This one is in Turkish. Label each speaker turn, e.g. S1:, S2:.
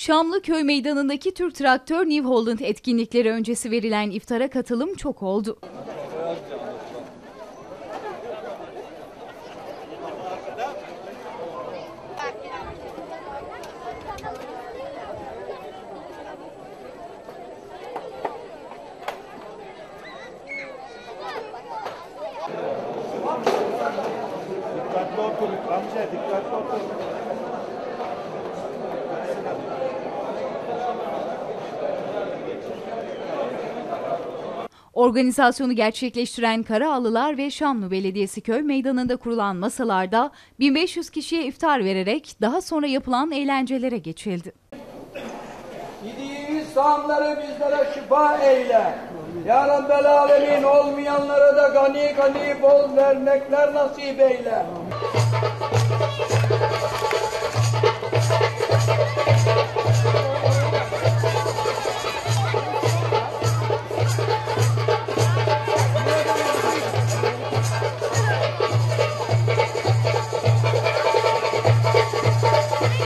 S1: Şamlı Köy Meydanı'ndaki Türk Traktör New Holland etkinlikleri öncesi verilen iftara katılım çok oldu.
S2: Amca dikkatli otur.
S1: Organizasyonu gerçekleştiren Karaağlılar ve Şamlı Belediyesi köy meydanında kurulan masalarda 1500 kişiye iftar vererek daha sonra yapılan eğlencelere geçildi.
S3: Yediğimiz sahamları bizlere şifa eyle. Ya Rabbel Alemin olmayanlara da gani gani bol vermekler nasip eyle.